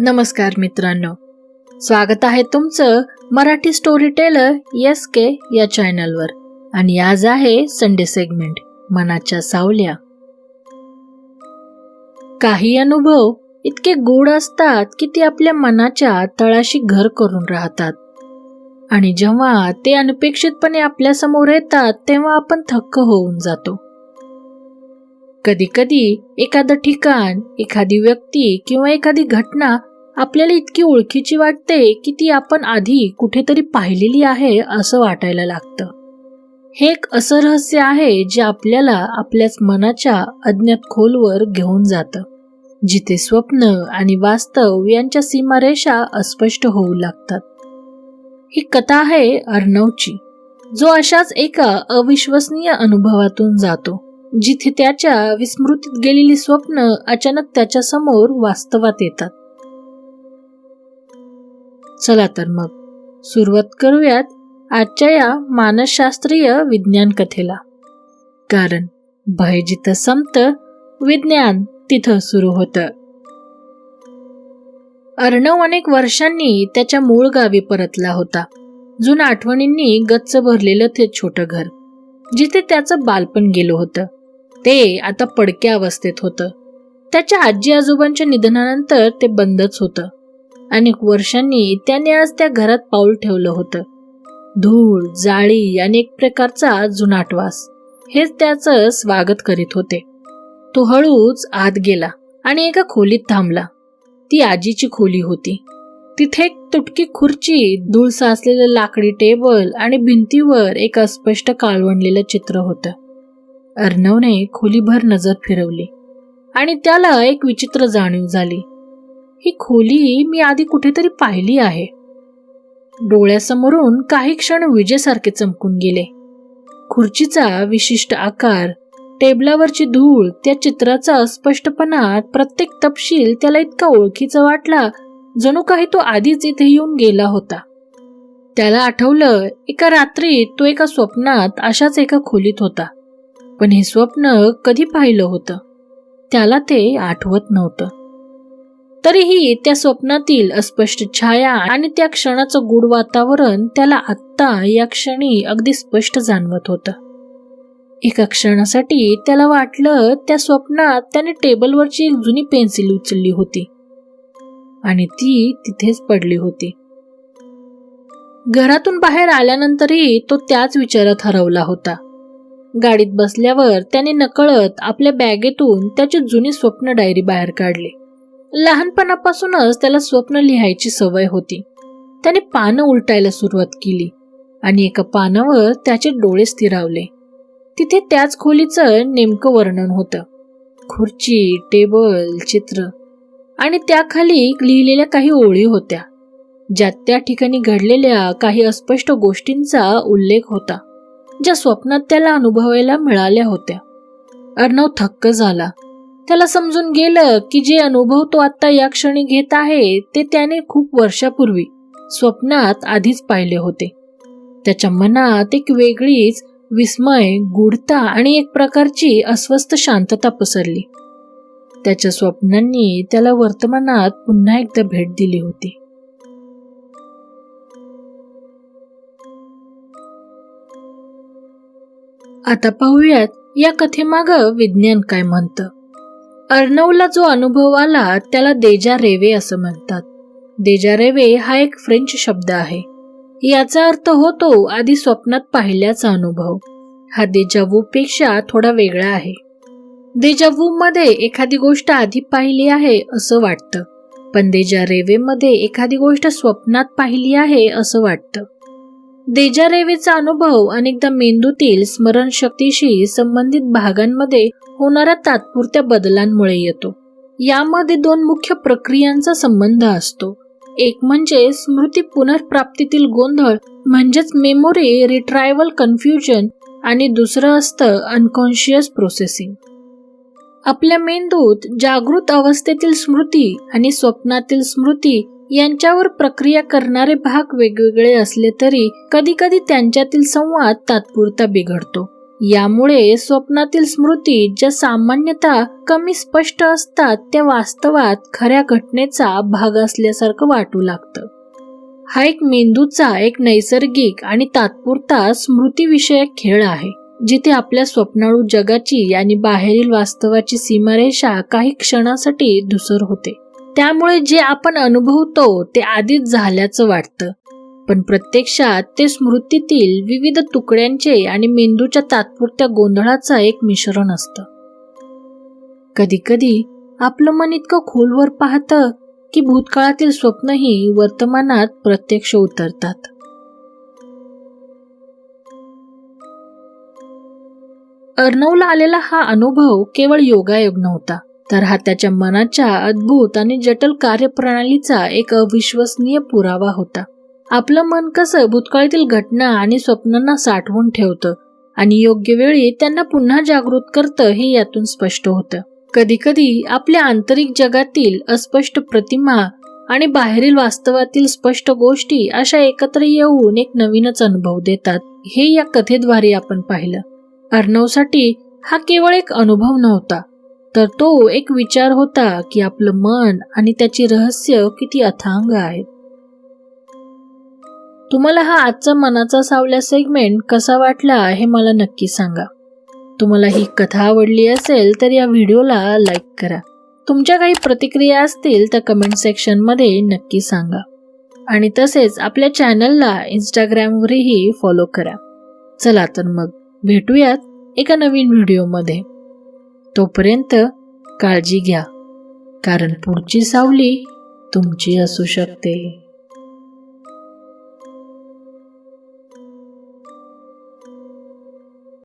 नमस्कार मित्रांनो. स्वागत आहे तुमचं Marathi story teller S K या चॅनलवर आणि आज आहे संडे सेगमेंट मनाच्या सावल्या. काही अनुभव इतके गूढ असतात की ते आपल्या मनाच्या तळाशी घर करून राहतात. आणि जेव्हा ते अनपेक्षितपणे आपल्यासमोर येतात तेव्हा आपण थक्क होऊन जातो. कधी कधी एखादं ठिकाण एखादी व्यक्ती किंवा एखादी घटना आपल्याला इतकी ओळखीची वाटते की ती आपण आधी कुठेतरी पाहिलेली आहे असं वाटायला लागतं. हे एक असं रहस्य आहे जे आपल्याला आपल्याच मनाच्या अज्ञात खोलवर घेऊन जातं जिथे स्वप्न आणि वास्तव यांच्या सीमारेषा अस्पष्ट होऊ लागतात. ही कथा आहे अर्णवची जो अशाच एका अविश्वसनीय अनुभवातून जातो जिथे त्याच्या विस्मृतीत गेलेली स्वप्न अचानक त्याच्यासमोर वास्तवात येतात. चला तर मग. सुरुवात करूयात आजच्या या मानसशास्त्रीय विज्ञान कथेला कारण भय जिथं संपतं विज्ञान तिथं सुरू होतं. अर्णव अनेक वर्षांनी त्याच्या मूळ गावी परतला होता. जुन आठवणींनी गच्च भरलेलं ते छोटं घर जिथे त्याचं बालपण गेलं होतं. ते आता पडक्या अवस्थेत होतं. त्याच्या आजी आजोबांच्या निधनानंतर ते बंदच होतं. अनेक वर्षांनी त्याने आज त्या घरात पाऊल ठेवलं होतं. धूळ जाळी अनेक प्रकारचा जुनाट वास हेच त्याचं स्वागत करीत होते. तो हळूच आत गेला आणि एका खोलीत थांबला. ती आजीची खोली होती. तिथे एक तुटकी खुर्ची धूळ साचलेलं लाकडी टेबल आणि भिंतीवर एक अस्पष्ट काळवणलेलं चित्र होतं. अर्णवने खोलीभर नजर फिरवली आणि त्याला एक विचित्र जाणीव झाली. ही खोली मी आधी कुठेतरी पाहिली आहे. डोळ्यासमोरून काही क्षण विजेसारखे चमकून गेले. खुर्चीचा विशिष्ट आकार टेबलावरची धूळ त्या चित्राचा अस्पष्टपणा प्रत्येक तपशील त्याला इतका ओळखीचा वाटला जणू काही तो आधीच इथे येऊन गेला होता. त्याला आठवलं एका रात्री तो एका स्वप्नात अशाच एका खोलीत होता. पण हे स्वप्न कधी पाहिलं होतं? त्याला ते आठवत नव्हतं. तरीही त्या स्वप्नातील अस्पष्ट छाया आणि त्या क्षणाचं गूढ वातावरण त्याला आत्ता या क्षणी अगदी स्पष्ट जाणवत होतं. एका क्षणासाठी त्याला वाटलं त्या स्वप्नात त्याने टेबलवरची एक जुनी पेन्सिल उचलली होती आणि ती तिथेच पडली होती. घरातून बाहेर आल्यानंतरही तो त्याच विचारात हरवला होता. गाडीत बसल्यावर त्याने नकळत आपल्या बॅगेतून त्याची जुनी स्वप्न डायरी बाहेर काढली. लहानपणापासूनच त्याला स्वप्न लिहायची सवय होती. त्याने पानं उलटायला सुरुवात केली आणि एका पानावर त्याचे डोळे स्थिरावले. तिथे त्याच खोलीचं नेमकं वर्णन होतं. खुर्ची टेबल चित्र आणि त्याखाली लिहिलेल्या काही ओळी होत्या ज्यात त्या ठिकाणी घडलेल्या काही अस्पष्ट गोष्टींचा उल्लेख होता ज्या स्वप्नात त्याला अनुभवायला मिळाल्या होत्या. अर्णव थक्क झाला त्याला समजून गेलं की जे अनुभव तो आता या क्षणी घेत आहे ते त्याने खूप वर्षापूर्वी स्वप्नात आधीच पाहिले होते. त्याच्या मनात एक वेगळीच विस्मय गूढता आणि एक प्रकारची अस्वस्थ शांतता पसरली. त्याच्या स्वप्नांनी त्याला वर्तमानात पुन्हा एकदा भेट दिली होती. आता पाहूयात या कथेमाग विज्ञान काय म्हणतं. अर्णवला जो अनुभव आला त्याला देजा रेवे असं म्हणतात. देजा रेवे हा एक फ्रेंच शब्द आहे. याचा अर्थ होतो आधी स्वप्नात पाहिल्याचा अनुभव. हा देजावू पेक्षा थोडा वेगळा आहे. देजावू मध्ये एखादी गोष्ट आधी पाहिली आहे असं वाटतं. पण देजा रेवेमध्ये एखादी गोष्ट स्वप्नात पाहिली आहे असं वाटतं. देजा रेवेचा अनुभव अनेकदा मेंदूतील स्मरणशक्तीशी संबंधित भागांमध्ये होणाऱ्या तात्पुरत्या बदलांमुळे येतो. यामध्ये दोन मुख्य प्रक्रियांचा संबंध असतो. एक म्हणजे स्मृती पुनर्प्राप्तीतील गोंधळ म्हणजेच मेमोरी रिट्रायवल कन्फ्युजन आणि दुसरं असतं अनकॉन्शियस प्रोसेसिंग आपल्या मेंदूत जागृत अवस्थेतील स्मृती आणि स्वप्नातील स्मृती यांच्यावर प्रक्रिया करणारे भाग वेगवेगळे असले तरी कधी कधी त्यांच्यातील संवाद तात्पुरता बिघडतो. यामुळे स्वप्नातील स्मृती ज्या सामान्यतः कमी स्पष्ट असतात त्या वास्तवात खऱ्या घटनेचा भाग असल्यासारखं वाटू लागतं. हा एक मेंदूचा एक नैसर्गिक आणि तात्पुरता स्मृतीविषयक खेळ आहे जिथे आपल्या स्वप्नाळू जगाची आणि बाहेरील वास्तवाची सीमारेषा काही क्षणासाठी धुसर होते. त्यामुळे जे आपण अनुभवतो ते आधीच झाल्याचं वाटतं. पण प्रत्यक्षात ते स्मृतीतील विविध तुकड्यांचे आणि मेंदूच्या तात्पुरत्या गोंधळाचं एक मिश्रण असतं. कधीकधी आपलं मन इतकं खोलवर पाहतं की भूतकाळातील स्वप्नही वर्तमानात प्रत्यक्ष उतरतात. अर्णवला आलेला हा अनुभव केवळ योगायोग नव्हता तर हा त्याच्या मनाच्या अद्भुत आणि जटल कार्यप्रणालीचा एक अविश्वसनीय पुरावा होता. आपलं मन कसं भूतकाळातील घटना आणि स्वप्नांना साठवून ठेवतं आणि योग्य वेळी त्यांना पुन्हा जागृत करतं हे यातून स्पष्ट होतं. कधीकधी आपल्या आंतरिक जगातील अस्पष्ट प्रतिमा आणि बाहेरील वास्तवातील स्पष्ट गोष्टी अशा एकत्र येऊन एक नवीनच अनुभव देतात हे या कथेद्वारे आपण पाहिलं. अर्णवसाठी हा केवळ एक अनुभव नव्हता तर तो एक विचार होता की आपलं मन आणि त्याची रहस्य किती अथांग आहेत. तुम्हाला हा आजचा मनाचा सावल्या सेगमेंट कसा वाटला हे मला नक्की सांगा. तुम्हाला ही कथा आवडली असेल तर या व्हिडिओला लाईक करा. तुमच्या काही प्रतिक्रिया असतील तर कमेंट सेक्शनमध्ये नक्की सांगा. आणि तसेच आपल्या चॅनलला इंस्टाग्रामवरही फॉलो करा. चला तर मग भेटूयात एका नवीन व्हिडिओमध्ये तोपर्यंत काळजी घ्या. कारण पुढची सावली तुमची असू शकते.